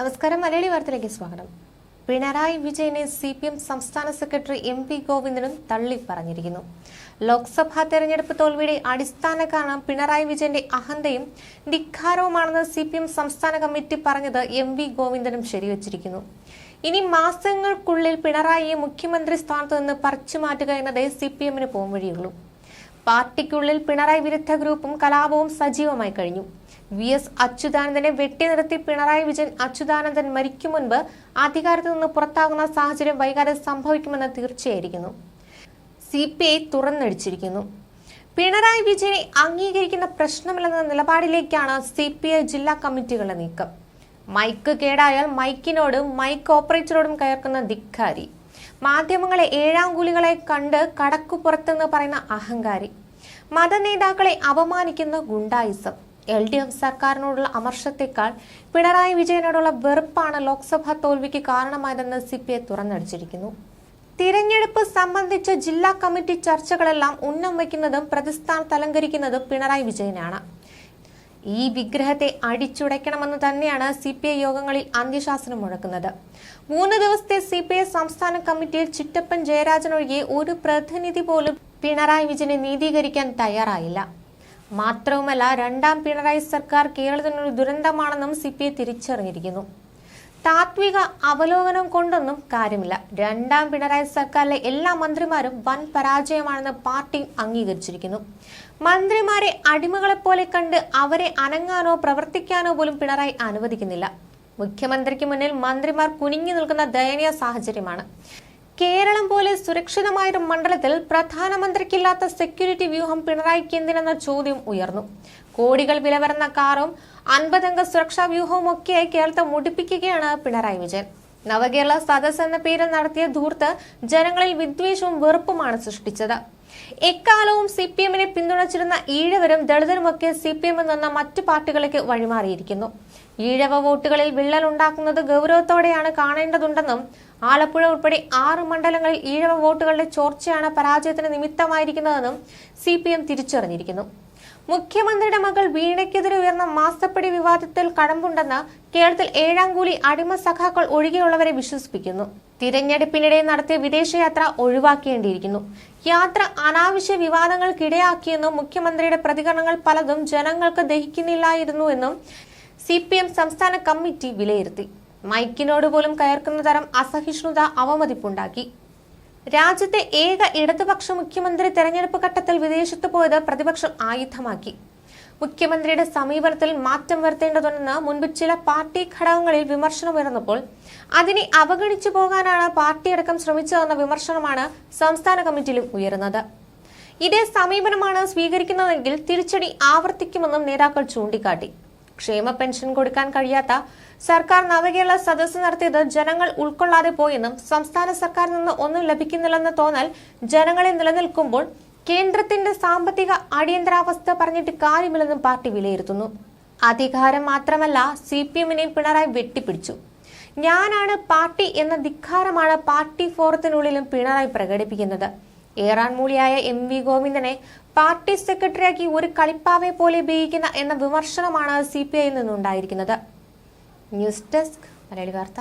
നമസ്കാരം. മലയാളി വാർത്തയിലേക്ക് സ്വാഗതം. പിണറായി വിജയനെ സി പി എം സംസ്ഥാന സെക്രട്ടറി എം പി ഗോവിന്ദനും തള്ളി പറഞ്ഞിരിക്കുന്നു ലോക്സഭാ തെരഞ്ഞെടുപ്പ് തോൽവിയുടെ അടിസ്ഥാന കാരണം പിണറായി വിജയന്റെ അഹന്തയും ധിക്കാരവുമാണെന്ന് സി പി എം സംസ്ഥാന കമ്മിറ്റി പറഞ്ഞത് എം വി ഗോവിന്ദനും ശരിവച്ചിരിക്കുന്നു. ഇനി മാസങ്ങൾക്കുള്ളിൽ പിണറായിയെ മുഖ്യമന്ത്രി സ്ഥാനത്ത് നിന്ന് പറിച്ചു മാറ്റുക എന്നതേ സി പി എമ്മിന് പോംവഴിയുള്ളൂ. പാർട്ടിക്കുള്ളിൽ പിണറായി വിരുദ്ധ ഗ്രൂപ്പും കലാപവും സജീവമായി കഴിഞ്ഞു. വി എസ് അച്യുതാനന്ദനെ വെട്ടി നിർത്തി പിണറായി വിജയൻ അച്യുതാനന്ദൻ മരിക്കും മുൻപ് അധികാരത്തിൽ നിന്ന് പുറത്താകുന്ന സാഹചര്യം വൈകാതെ സംഭവിക്കുമെന്ന് തീർച്ചയായിരിക്കുന്നു. സി പി ഐ തുറന്നടിച്ചിരിക്കുന്നു. പിണറായി വിജയനെ അംഗീകരിക്കുന്ന പ്രശ്നമില്ലെന്ന നിലപാടിലേക്കാണ് സി പി ഐ ജില്ലാ കമ്മിറ്റികളുടെ നീക്കം. മൈക്ക് കേടായാൽ മൈക്കിനോടും മൈക്ക് ഓപ്പറേറ്ററോടും കയർക്കുന്ന ധിക്കാരി. മാധ്യമങ്ങളെ ഏഴാം കൂലികളെ കണ്ട് കടക്കുപുറത്തെന്ന് പറയുന്ന അഹങ്കാരി. മതനേതാക്കളെ അപമാനിക്കുന്ന ഗുണ്ടായിസം. എൽ ഡി എഫ് സർക്കാരിനോടുള്ള അമർഷത്തെക്കാൾ പിണറായി വിജയനോടുള്ള വെറുപ്പാണ് ലോക്സഭാ തോൽവിക്ക് കാരണമായതെന്ന് സി പി ഐ തുറന്നടിച്ചിരിക്കുന്നു. തിരഞ്ഞെടുപ്പ് സംബന്ധിച്ച ജില്ലാ കമ്മിറ്റി ചർച്ചകളെല്ലാം ഉന്നം വയ്ക്കുന്നതും പ്രതിസ്ഥാനത്ത് അലങ്കരിക്കുന്നതും പിണറായി വിജയനാണ്. ഈ വിഗ്രഹത്തെ അടിച്ചുടയ്ക്കണമെന്ന് തന്നെയാണ് സി പി ഐ യോഗങ്ങളിൽ അന്ത്യശാസനം മുഴക്കുന്നത്. മൂന്ന് ദിവസത്തെ സി പി ഐ സംസ്ഥാന കമ്മിറ്റിയിൽ ചിറ്റപ്പൻ ജയരാജൻ ഒഴികെ ഒരു പ്രതിനിധി പോലും പിണറായി വിജയനെ നീതീകരിക്കാൻ തയ്യാറായില്ല. മാത്രവുമല്ല രണ്ടാം പിണറായി സർക്കാർ കേരളത്തിനൊരു ദുരന്തമാണെന്നും സി പി ഐ തിരിച്ചറിഞ്ഞിരിക്കുന്നു. താത്വിക അവലോകനം കൊണ്ടൊന്നും കാര്യമില്ല. രണ്ടാം പിണറായി സർക്കാരിലെ എല്ലാ മന്ത്രിമാരും വൻ പരാജയമാണെന്ന് പാർട്ടി അംഗീകരിച്ചിരിക്കുന്നു. മന്ത്രിമാരെ അടിമകളെപ്പോലെ കണ്ട് അവരെ അനങ്ങാനോ പ്രവർത്തിക്കാനോ പോലും പിണറായി അനുവദിക്കുന്നില്ല. മുഖ്യമന്ത്രിക്ക് മുന്നിൽ മന്ത്രിമാർ കുനിഞ്ഞു നിൽക്കുന്ന ദയനീയ സാഹചര്യമാണ്. കേരളം പോലെ സുരക്ഷിതമായൊരു മണ്ഡലത്തിൽ പ്രധാനമന്ത്രിക്കില്ലാത്ത സെക്യൂരിറ്റി വ്യൂഹം പിണറായിക്ക് എന്തിനെന്ന ചോദ്യം ഉയർന്നു. കോടികൾ വില വരുന്ന കാറും അൻപതംഗ സുരക്ഷാ വ്യൂഹവും ഒക്കെയായി കേരളത്തെ മുടിപ്പിക്കുകയാണ് പിണറായി വിജയൻ. നവകേരള സദസ് എന്ന പേരിൽ നടത്തിയ ധൂർത്ത് ജനങ്ങളിൽ വിദ്വേഷവും വെറുപ്പുമാണ് സൃഷ്ടിച്ചത്. എക്കാലവും സി പി എമ്മിനെ പിന്തുണച്ചിരുന്ന ഈഴവരും ദളിതരുമൊക്കെ സി പി എമ്മിൽ നിന്ന് മറ്റു പാർട്ടികളിലേക്ക് വഴിമാറിയിരിക്കുന്നു. ഈഴവ വോട്ടുകളിൽ വിള്ളൽ ഉണ്ടാക്കുന്നത് ഗൗരവത്തോടെയാണ് കാണേണ്ടതുണ്ടെന്നും ആലപ്പുഴ ഉൾപ്പെടെ ആറ് മണ്ഡലങ്ങളിൽ ഈഴവ വോട്ടുകളുടെ ചോർച്ചയാണ് പരാജയത്തിന് നിമിത്തമായിരിക്കുന്നതെന്നും സി പി എം തിരിച്ചറിഞ്ഞിരിക്കുന്നു. മുഖ്യമന്ത്രിയുടെ മകൾ വീണയ്ക്കെതിരെ ഉയർന്ന മാസപ്പടി വിവാദത്തിൽ കടമ്പുണ്ടെന്ന് കേരളത്തിൽ ഏഴാം കൂലി അടിമ സഖാക്കൾ ഒഴികെയുള്ളവരെ വിശ്വസിപ്പിക്കുന്നു. തിരഞ്ഞെടുപ്പിനിടെ നടത്തിയ വിദേശയാത്ര ഒഴിവാക്കേണ്ടിയിരിക്കുന്നു. യാത്ര അനാവശ്യ വിവാദങ്ങൾക്കിടയാക്കിയെന്നും മുഖ്യമന്ത്രിയുടെ പ്രതികരണങ്ങൾ പലതും ജനങ്ങൾക്ക് ദഹിക്കുന്നില്ലായിരുന്നു എന്നും സി പി എം സംസ്ഥാന കമ്മിറ്റി വിലയിരുത്തി. മൈക്കിനോട് പോലും കയർക്കുന്ന തരം അസഹിഷ്ണുത അവമതിപ്പുണ്ടാക്കി. രാജ്യത്തെ ഏക ഇടതുപക്ഷ മുഖ്യമന്ത്രി തെരഞ്ഞെടുപ്പ് ഘട്ടത്തിൽ വിദേശത്ത് പോയത് പ്രതിപക്ഷം ആയുധമാക്കി. മുഖ്യമന്ത്രിയുടെ സമീപനത്തിൽ മാറ്റം വരുത്തേണ്ടതുണ്ടെന്ന് മുൻപ് ചില പാർട്ടി ഘടകങ്ങളിൽ വിമർശനം ഉയർന്നപ്പോൾ അതിനെ അവഗണിച്ചു പോകാനാണ് പാർട്ടിയടക്കം ശ്രമിച്ചതെന്ന വിമർശനമാണ് സംസ്ഥാന കമ്മിറ്റിയിലും ഉയരുന്നത്. ഇതേ സമീപനമാണ് സ്വീകരിക്കുന്നതെങ്കിൽ തിരിച്ചടി ആവർത്തിക്കുമെന്നും നേതാക്കൾ ചൂണ്ടിക്കാട്ടി. ക്ഷേമ പെൻഷൻ കൊടുക്കാൻ കഴിയാത്ത സർക്കാർ നവകേരള സദസ്സ് നടത്തിയത് ജനങ്ങൾ ഉൾക്കൊള്ളാതെ പോയെന്നും സംസ്ഥാന സർക്കാരിൽ നിന്ന് ഒന്നും ലഭിക്കുന്നില്ലെന്ന തോന്നൽ ജനങ്ങളെ നിലനിൽക്കുമ്പോൾ കേന്ദ്രത്തിന്റെ സാമ്പത്തിക അടിയന്തരാവസ്ഥ പറഞ്ഞിട്ട് കാര്യമില്ലെന്നും പാർട്ടി വിലയിരുത്തുന്നു. അധികാരം മാത്രമല്ല സി പി എമ്മിനെയും പിണറായി വെട്ടിപ്പിടിച്ചു. ഞാനാണ് പാർട്ടി എന്ന ധിക്കാരമാണ് പാർട്ടി ഫോറത്തിനുള്ളിലും പിണറായി പ്രകടിപ്പിക്കുന്നത്. ഏറാൻമൂളിയായ എം വി ഗോവിന്ദനെ പാർട്ടി സെക്രട്ടറിയാക്കി ഒരു കളിപ്പാവെ പോലെ ഉപയോഗിക്കുന്ന എന്ന വിമർശനമാണ് സി പി ഐയിൽ നിന്നുണ്ടായിരിക്കുന്നത്. ന്യൂസ് ഡെസ്ക് മലയാളി വാർത്ത.